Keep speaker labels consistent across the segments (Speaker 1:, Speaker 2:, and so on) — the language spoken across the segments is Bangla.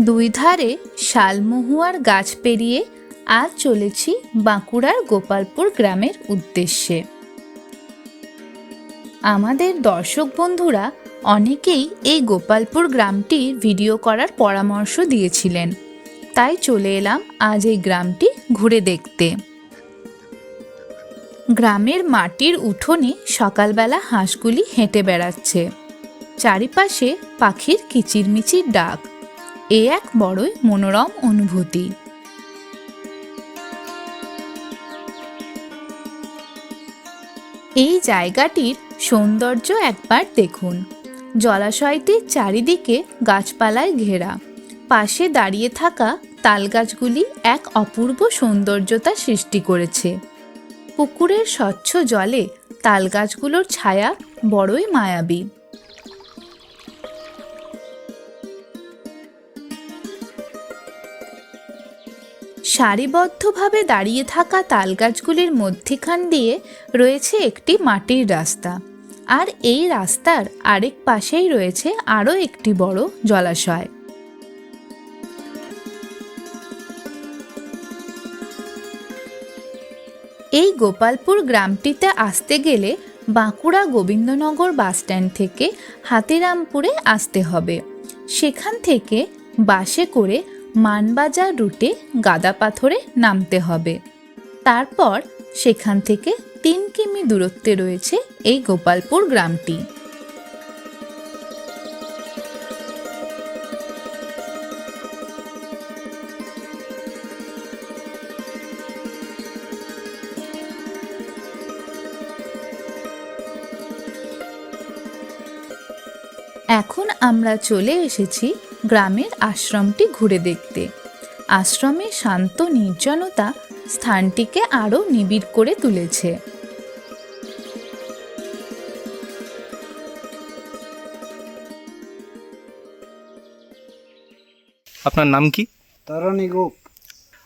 Speaker 1: দুই ধারে শালমহুয়ার গাছ পেরিয়ে আজ চলেছি বাঁকুড়ার গোপালপুর গ্রামের উদ্দেশ্যে। আমাদের দর্শক বন্ধুরা অনেকেই এই গোপালপুর গ্রামটির ভিডিও করার পরামর্শ দিয়েছিলেন। তাই চলে এলাম আজ এই গ্রামটি ঘুরে দেখতে। গ্রামের মাটির উঠোনে সকালবেলা হাঁসগুলি হেঁটে বেড়াচ্ছে। চারিপাশে পাখির কিচিরমিচির ডাক। এ এক বড়ই মনোরম অনুভূতি। এই জায়গাটির সৌন্দর্য একবার দেখুন। জলাশয়টির চারিদিকে গাছপালায় ঘেরা। পাশে দাঁড়িয়ে থাকা তালগাছগুলি এক অপূর্ব সৌন্দর্যতা সৃষ্টি করেছে। পুকুরের স্বচ্ছ জলে তালগাছগুলোর ছায়া বড়ই মায়াবী। সারিবদ্ধভাবে দাঁড়িয়ে থাকা তালগাছগুলির মধ্যিখান দিয়ে রয়েছে একটি মাটির রাস্তা। আর এই রাস্তার আরেক পাশেই রয়েছে আরও একটি বড় জলাশয়। এই গোপালপুর গ্রামটিতে আসতে গেলে বাঁকুড়া গোবিন্দনগর বাসস্ট্যান্ড থেকে হাতিরামপুরে আসতে হবে। সেখান থেকে বাসে করে মানবাজার রুটে গাদা পাথরে নামতে হবে। তারপর সেখান থেকে তিন কিমি দূরত্বে রয়েছে এই গোপালপুর গ্রামটি। এখন আমরা চলে এসেছি গ্রামের আশ্রমটি ঘুরে দেখতে। আশ্রমের শান্ত নির্জনতা স্থানটিকে আরও নিবিড় করে তুলেছে।
Speaker 2: আপনার নাম কি?
Speaker 3: তারানি গোপ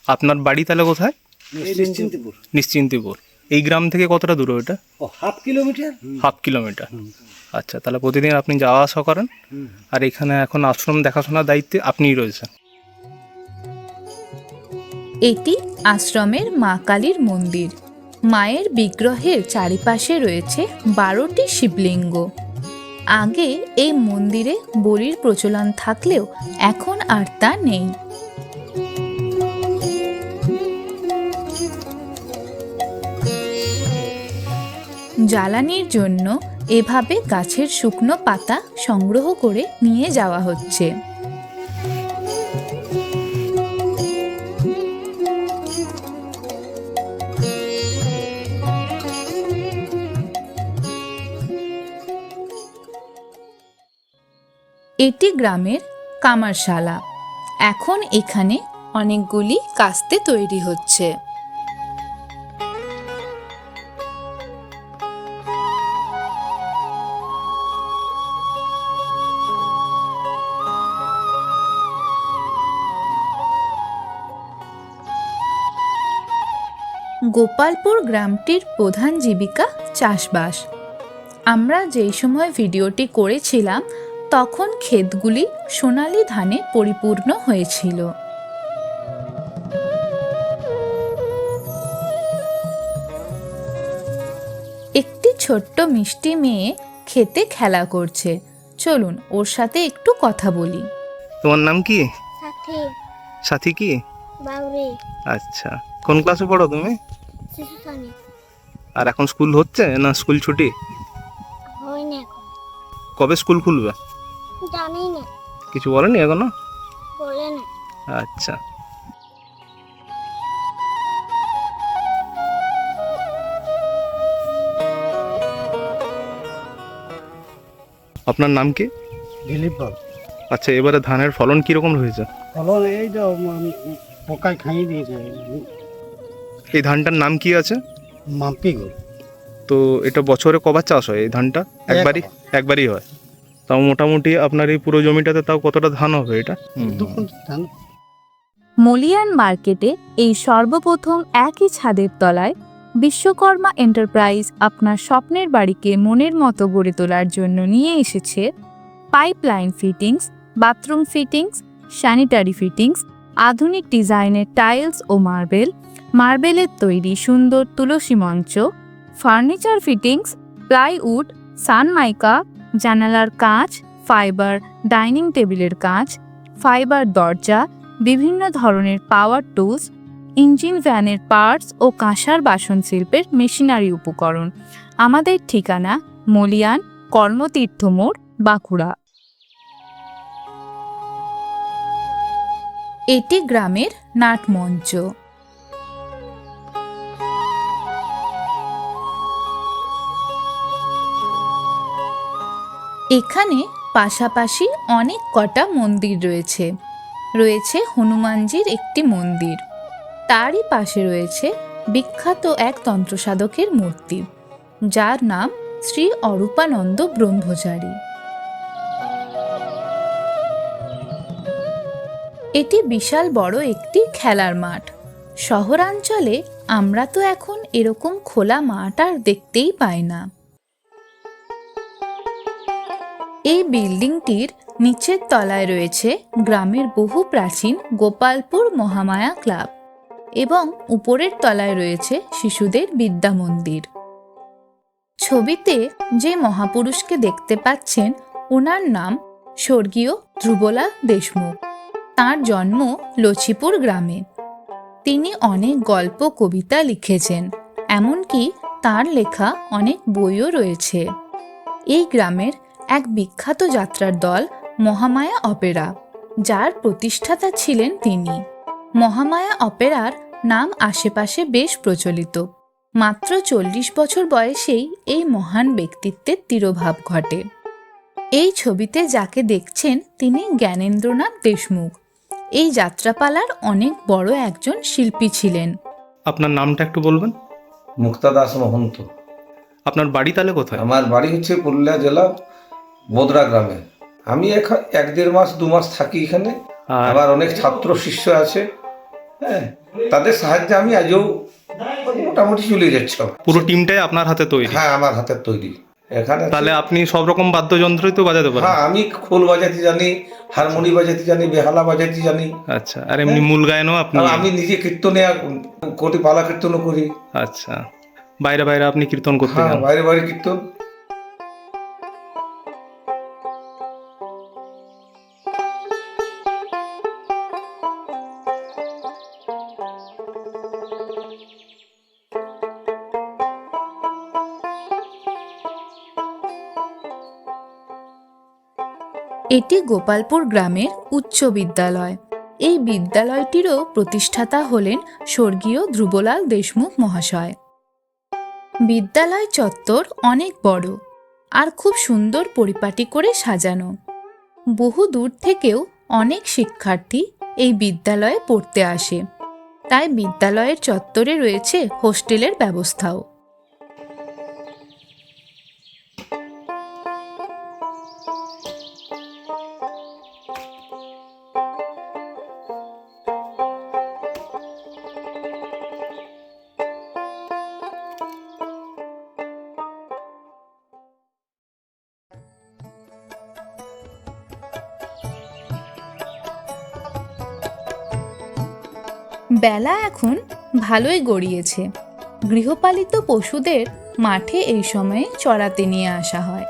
Speaker 2: আপনার বাড়ি তাহলে কোথায়?
Speaker 3: নিশ্চিন্তিপুর।
Speaker 2: নিশ্চিন্তিপুর। এই গ্রাম থেকে কতটা দূর ওটা
Speaker 3: ও হাফ কিলোমিটার?
Speaker 2: Half kilometre. আচ্ছা তাহলে প্রতিদিন আপনি যাওয়া আসা করেন। আর এখানে এখন আশ্রম দেখাশোনার দায়িত্বে আপনিই রয়েছেন।
Speaker 1: এটি আশ্রমের মা কালীর মন্দির। মায়ের বিগ্রহের চারিপাশে রয়েছে বারোটি শিবলিঙ্গ। আগে এই মন্দিরে বলির প্রচলন থাকলেও এখন আর তা নেই। জ্বালানির জন্য এভাবে গাছের শুকনো পাতা সংগ্রহ করে নিয়ে যাওয়া হচ্ছে। এটি গ্রামের কামারশালা। এখন এখানে অনেকগুলি কাস্তে তৈরি হচ্ছে। গোপালপুর গ্রামটির প্রধান জীবিকা চাষবাস। আমরা যেই সময় ভিডিওটি করেছিলাম তখন ক্ষেতগুলি সোনালি ধানে পরিপূর্ণ হয়েছিল। একটি ছোট্ট মিষ্টি মেয়ে খেতে খেলা করছে। চলুন ওর সাথে একটু কথা বলি।
Speaker 2: তোমার নাম কি?
Speaker 4: সাথে।
Speaker 2: সাথী কি?
Speaker 4: বাউরে
Speaker 2: আচ্ছা। কোন ক্লাসে পড়ো তুমি? আর এখন স্কুল হচ্ছে না স্কুল ছুটি?
Speaker 4: হয় না এখন।
Speaker 2: কবে স্কুল খুলবে?
Speaker 4: জানি না।
Speaker 2: কিছু বলেনি এখনও?
Speaker 4: বলে না।
Speaker 2: আচ্ছা। আপনার নাম কি?
Speaker 3: দিলীপ পাল।
Speaker 2: আচ্ছা এবারে ধানের ফলন কীরকম রয়েছে
Speaker 3: ফলন এই তো পোকায় খাইয়ে দিয়েছে।
Speaker 2: এই ধানটার নাম কি আছে?
Speaker 3: মাম্পি গোল
Speaker 2: তো এটা বছরে কবার চাষ হয় এই ধানটা? একবারই? একবারই হয়। তাও মোটামুটি আপনার এই পুরো জমিটাতে তাও কতটা ধান হবে এটা?
Speaker 3: ধান।
Speaker 1: মলিয়ান মার্কেটে এই সর্বপ্রথম একই ছাদের তলায় বিশ্বকর্মা এন্টারপ্রাইজ আপনার স্বপ্নের বাড়িকে মনের মতো গড়ে তোলার জন্য নিয়ে এসেছে pipeline fittings bathroom fittings sanitary fittings আধুনিক ডিজাইনের টাইলস ও মার্বেল মার্বেলের তৈরি সুন্দর তুলসী মঞ্চ, ফার্নিচার ফিটিংস, প্লাইউড, সানমাইকা, জানালার কাঁচ, ফাইবার ডাইনিং টেবিলের কাঁচ, ফাইবার দরজা, বিভিন্ন ধরনের পাওয়ার টুলস, ইঞ্জিন ভ্যানের পার্টস ও কাঁসার বাসন শিল্পের মেশিনারি উপকরণ। আমাদের ঠিকানা মলিয়ান কর্মতীর্থ মোড়, বাঁকুড়া। এটি গ্রামের নাটমঞ্চ। এখানে পাশাপাশি অনেক কটা মন্দির রয়েছে। রয়েছে হনুমানজির একটি মন্দির। তারই পাশে রয়েছে বিখ্যাত এক তন্ত্রসাধকের মূর্তি, যার নাম শ্রী অরূপানন্দ ব্রহ্মচারী। এটি বিশাল বড় একটি খেলার মাঠ। শহরাঞ্চলে আমরা তো এখন এরকম খোলা মাঠ আর দেখতেই পাই না। এই বিল্ডিংটির নিচের তলায় রয়েছে গ্রামের বহু প্রাচীন গোপালপুর মহামায়া ক্লাব এবং উপরের তলায় রয়েছে শিশুদের বিদ্যা মন্দির। ছবিতে যে মহাপুরুষকে দেখতে পাচ্ছেন ওনার নাম স্বর্গীয় ধ্রুবলাল দেশমুখ। তার জন্ম লছিপুর গ্রামে। তিনি অনেক গল্প, কবিতা লিখেছেন, এমনকি তার লেখা অনেক বইও রয়েছে। এই গ্রামের এক বিখ্যাত যাত্রার দল মহামায়া অপেরা যার প্রতিষ্ঠাতা ছিলেন তিনি। মহামায়া অপেরার নাম আশেপাশে বেশ প্রচলিত। মাত্র চল্লিশ বছর বয়সেই এই মহান ব্যক্তিত্বের তিরোভাব ঘটে। এই ছবিতে যাকে দেখছেন তিনি জ্ঞানেন্দ্রনাথ দেশমুখ। এই যাত্রাপালার অনেক বড় একজন শিল্পী ছিলেন।
Speaker 2: আপনার নামটা একটু বলবেন?
Speaker 5: মুক্তা দাস মহন্ত।
Speaker 2: আপনার বাড়ি তাহলে কোথায়?
Speaker 5: আমার বাড়ি হচ্ছে পুরুলিয়া জেলা বোদরা গ্রামে। আমি এখন এক দেড় মাস দু মাস থাকি এখানে। আমার অনেক ছাত্র শিষ্য আছে। হ্যাঁ তাদের সাহায্যে আমি আজও মোটামুটি চলে যাচ্ছে
Speaker 2: পুরো টিমটাই আপনার হাতে তৈরি?
Speaker 5: হ্যাঁ আমার হাতের তৈরি। এখানে
Speaker 2: তাহলে আপনি সব রকম বাদ্যযন্ত্রই তো বাজাতে পারেন।
Speaker 5: হ্যাঁ আমি খোল বাজাতে জানি হারমোনি বাজাতে জানি বেহালা বাজাতে জানি।
Speaker 2: আচ্ছা আর এমনি মূল গায়নও আপনি
Speaker 5: আমি নিজে কীর্তনে কোটি পালা কীর্তনও করি।
Speaker 2: আচ্ছা বাইরে বাইরে আপনি কীর্তন করতে
Speaker 5: হ্যাঁ বাইরে বাইরে কীর্তন।
Speaker 1: এটি গোপালপুর গ্রামের উচ্চ বিদ্যালয়। এই বিদ্যালয়টিরও প্রতিষ্ঠাতা হলেন স্বর্গীয় ধ্রুবলাল দেশমুখ মহাশয়। বিদ্যালয় চত্বর অনেক বড়, আর খুব সুন্দর পরিপাটি করে সাজানো। বহু দূর থেকেও অনেক শিক্ষার্থী এই বিদ্যালয়ে পড়তে আসে। তাই বিদ্যালয়ের চত্বরে রয়েছে হোস্টেলের ব্যবস্থাও। বেলা এখন ভালোই গড়িয়েছে। গৃহপালিত পশুদের মাঠে এই সময়ে চড়াতে নিয়ে আসা হয়।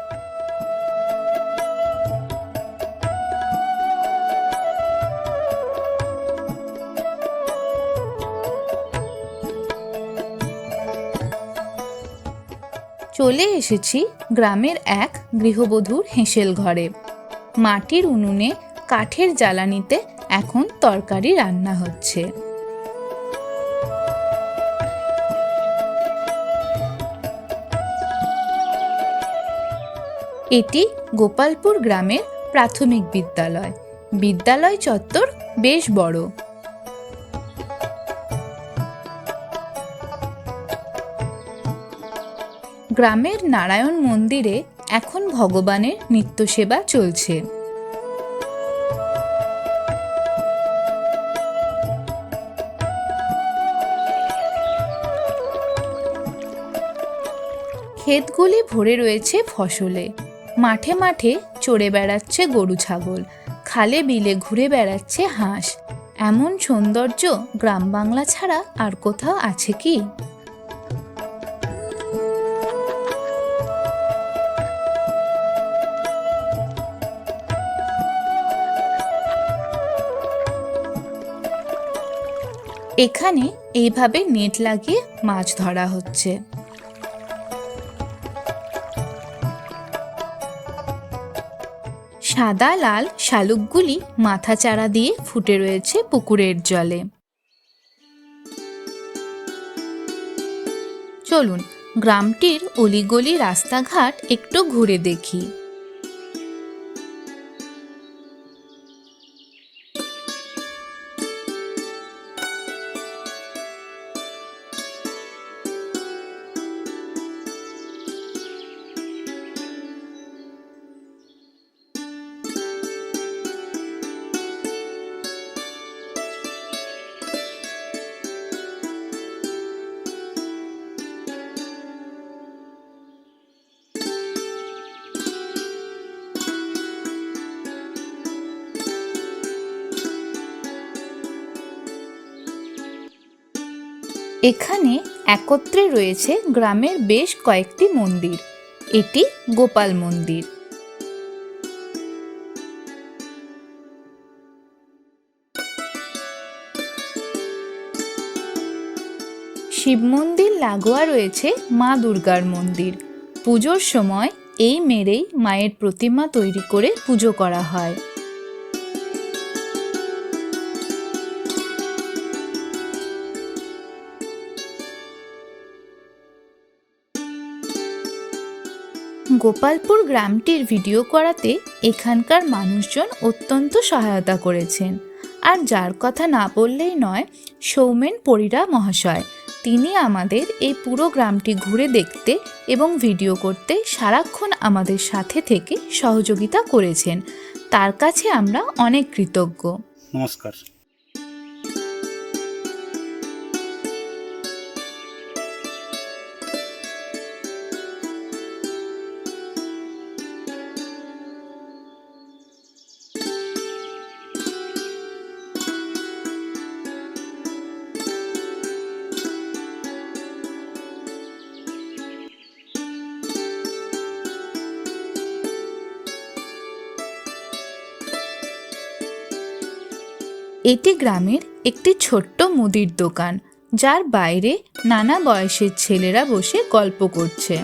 Speaker 1: চলে এসেছি গ্রামের এক গৃহবধূর হেঁসেল ঘরে। মাটির উনুনে কাঠের জ্বালানিতে এখন তরকারি রান্না হচ্ছে। এটি গোপালপুর গ্রামের প্রাথমিক বিদ্যালয়। বিদ্যালয় চত্বর বেশ বড়। গ্রামের নারায়ণ মন্দিরে এখন ভগবানের নিত্য সেবা চলছে। ক্ষেতগুলি ভরে রয়েছে ফসলে। মাঠে মাঠে চড়ে বেড়াচ্ছে গরু ছাগল, খালে বিলে ঘুরে বেড়াচ্ছে হাঁস। এমন সৌন্দর্য গ্রাম বাংলা ছাড়া আর কোথাও আছে কি? এখানে এইভাবে নেট লাগিয়ে মাছ ধরা হচ্ছে। সাদা, লাল শালুকগুলি মাথা চারা দিয়ে ফুটে রয়েছে পুকুরের জলে। চলুন, গ্রামটির অলিগলি রাস্তাঘাট একটু ঘুরে দেখি। এখানে একত্রে রয়েছে গ্রামের বেশ কয়েকটি মন্দির। এটি গোপাল মন্দির। শিব মন্দির লাগোয়া রয়েছে মা দুর্গার মন্দির। পুজোর সময় এই মেরেই মায়ের প্রতিমা তৈরি করে পুজো করা হয়। গোপালপুর গ্রামটির ভিডিও করাতে এখানকার মানুষজন অত্যন্ত সহায়তা করেছেন। আর যার কথা না বললেই নয়, সৌমেন পরিরা মহাশয়। তিনি আমাদের এই পুরো গ্রামটি ঘুরে দেখতে এবং ভিডিও করতে সারাক্ষণ আমাদের সাথে থেকে সহযোগিতা করেছেন। তার কাছে আমরা অনেক কৃতজ্ঞ।
Speaker 3: নমস্কার।
Speaker 1: এটি গ্রামের একটি ছোট্ট মুদির দোকান, যার বাইরে নানা বয়সের ছেলেরা বসে গল্প করছে।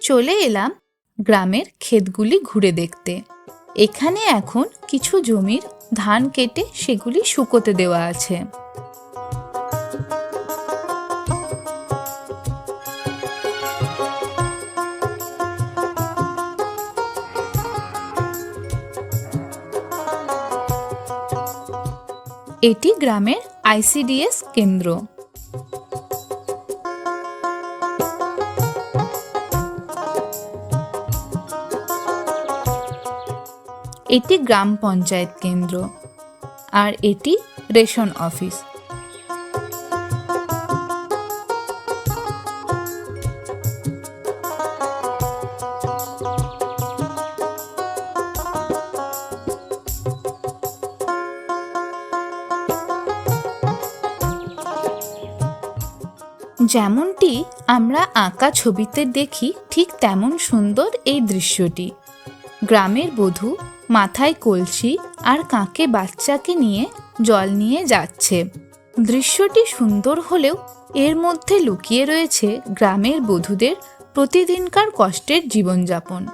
Speaker 1: চলে এলাম গ্রামের ক্ষেতগুলি ঘুরে দেখতে। এখানে এখন কিছু জমির ধান কেটে সেগুলি শুকোতে দেওয়া আছে। এটি গ্রামের আইসিডিএস কেন্দ্র। এটি গ্রাম পঞ্চায়েত কেন্দ্র আর এটি রেশন অফিস। যেমনটি আমরা আঁকা ছবিতে দেখি, ঠিক তেমন সুন্দর এই দৃশ্যটি। গ্রামের বধূ মাথায় কলসি আর কাঁকে বাচ্চাকে নিয়ে জল নিয়ে যাচ্ছে। দৃশ্যটি সুন্দর হলেও এর মধ্যে লুকিয়ে রয়েছে গ্রামের বধূদের প্রতিদিনকার কষ্টের জীবনযাপন।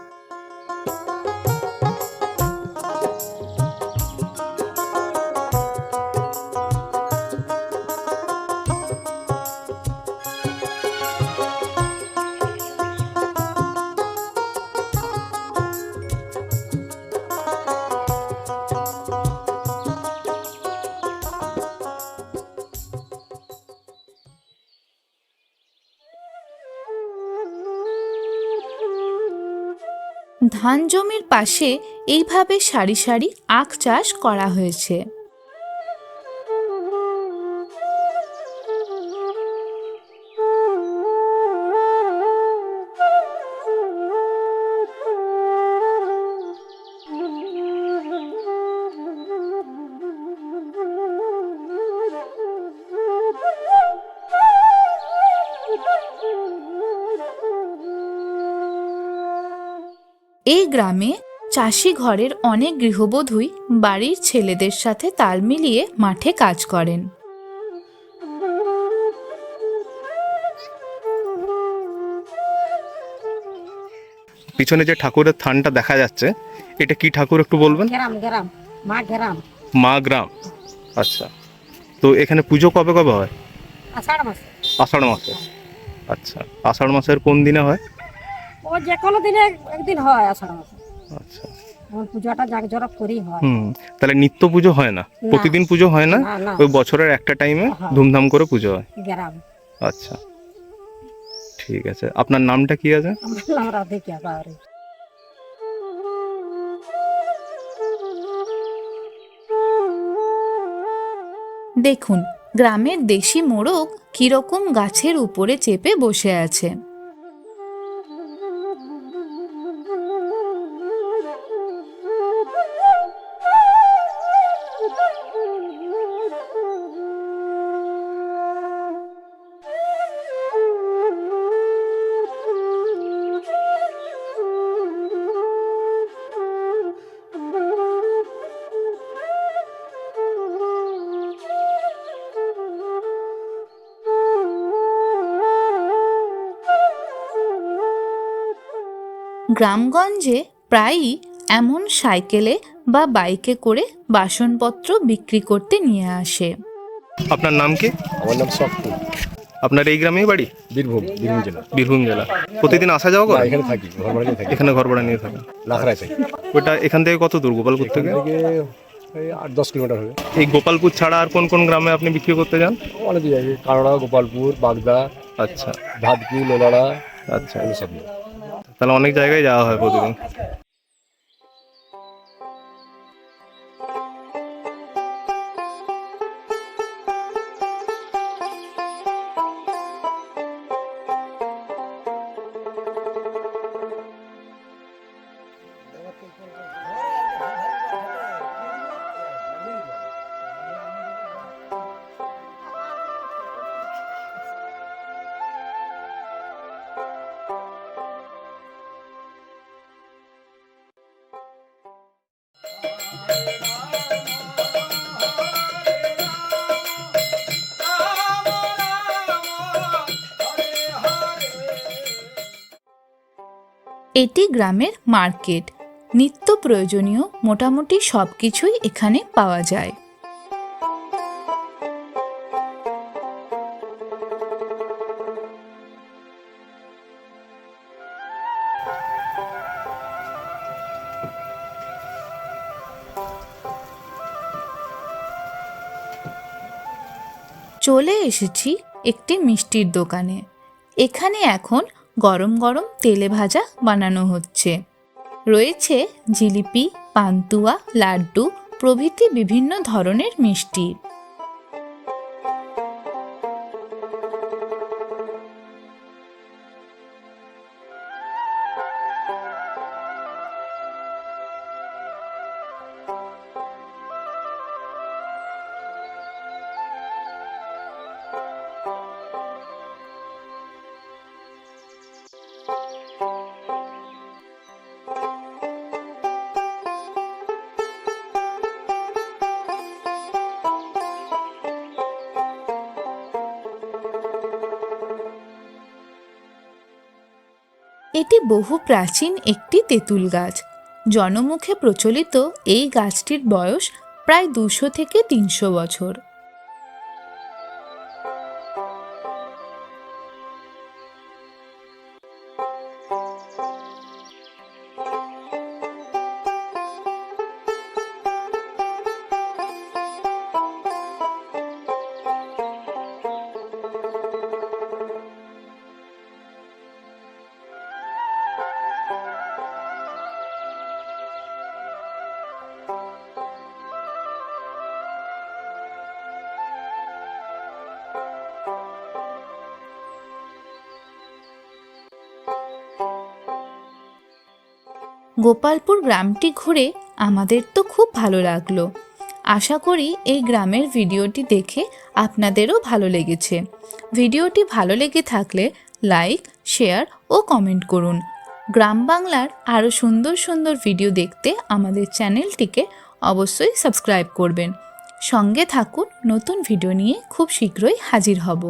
Speaker 1: ধান জমির পাশে এইভাবে সারি সারি আখ চাষ করা হয়েছে। এই গ্রামে চাষি ঘরের অনেক গৃহবধূই বাড়ির ছেলেদের সাথে তাল মিলিয়ে মাঠে কাজ করেন।
Speaker 2: পিছনে যে ঠাকুরের থানটা দেখা যাচ্ছে এটা কি ঠাকুর একটু বলবেন?
Speaker 6: গ্রাম গ্রাম মা গ্রাম
Speaker 2: মা গ্রাম। আচ্ছা। তো এখানে পুজো কবে কবে হয়?
Speaker 6: আষাঢ় মাসে।
Speaker 2: আষাঢ় মাসে। আচ্ছা। আষাঢ় মাসের কোন দিনে হয়?
Speaker 6: ও যে কোনো দিনে একদিন হয় আষাঢ় মাসে।
Speaker 2: আচ্ছা।
Speaker 6: পুজোটা জাঁকজরক করেই হয়।
Speaker 2: হুম তাহলে নিত্য পুজো হয় না? প্রতিদিন পুজো হয় না? ওই বছরের একটা টাইমে
Speaker 6: হ্যাঁ।
Speaker 2: ধুমধাম করে পুজো হয়?
Speaker 6: গ্রাম।
Speaker 2: আচ্ছা। ঠিক আছে। আপনার নামটা কি আছে?
Speaker 6: আমার নাম রাধিকা বাউরি
Speaker 1: দেখুন গ্রামের দেশি মোড়ক কীরকম গাছের উপরে চেপে বসে আছে। গ্রামগঞ্জে প্রায়ই এমন সাইকেলে বা বাইকে করে বাসনপত্র বিক্রি করতে নিয়ে আসে।
Speaker 2: আপনার নাম কি?
Speaker 7: আমার নাম শক্ত
Speaker 2: আপনার এই গ্রামেই বাড়ি?
Speaker 7: বীরভূম বীরভূম জেলা
Speaker 2: বীরভূম জেলা। প্রতিদিন আসা যাওয়া
Speaker 7: না,
Speaker 2: করে
Speaker 7: এখানে থাকি ঘর ভাড়া নিয়ে থাকি।
Speaker 2: এখানে ঘর ভাড়া নিয়ে থাকেন?
Speaker 7: লাখরায় থাকি।
Speaker 2: ওটা এখান থেকে কত দূর? গোপালপুর থেকে?
Speaker 7: থেকে আট দশ কিলোমিটার হবে।
Speaker 2: এই গোপালপুর ছাড়া আর কোন কোন গ্রামে আপনি বিক্রি করতে যান?
Speaker 7: অনেক জায়গায়। কারড়া গোপালপুর বাগদা
Speaker 2: আচ্ছা।
Speaker 7: ভাদকি লোলাড়া
Speaker 2: আচ্ছা।
Speaker 7: এগুলো সব
Speaker 2: তাহলে অনেক জায়গায় যাওয়া হয় প্রতিদিন।
Speaker 1: এটি গ্রামের মার্কেট। নিত্য প্রয়োজনীয় মোটামুটি সব কিছুই এখানে পাওয়া যায়। চলে এসেছি একটি মিষ্টির দোকানে। এখানে এখন গরম গরম তেলে ভাজা বানানো হচ্ছে। রয়েছে জিলিপি পান্তুয়া লাড্ডু প্রভৃতি বিভিন্ন ধরনের মিষ্টি। এটি বহু প্রাচীন একটি তেঁতুল গাছ। জনমুখে প্রচলিত এই গাছটির বয়স প্রায় দুশো থেকে তিনশো বছর। গোপালপুর গ্রামটি ঘুরে আমাদের তো খুব ভালো লাগল। আশা করি এই গ্রামের ভিডিওটি দেখে আপনাদেরও ভালো লেগেছে। ভিডিওটি ভালো লেগে থাকলে লাইক, শেয়ার ও কমেন্ট করুন। গ্রাম বাংলার আরও সুন্দর সুন্দর ভিডিও দেখতে আমাদের চ্যানেলটিকে অবশ্যই সাবস্ক্রাইব করবেন। সঙ্গে থাকুন, নতুন ভিডিও নিয়ে খুব শীঘ্রই হাজির হব।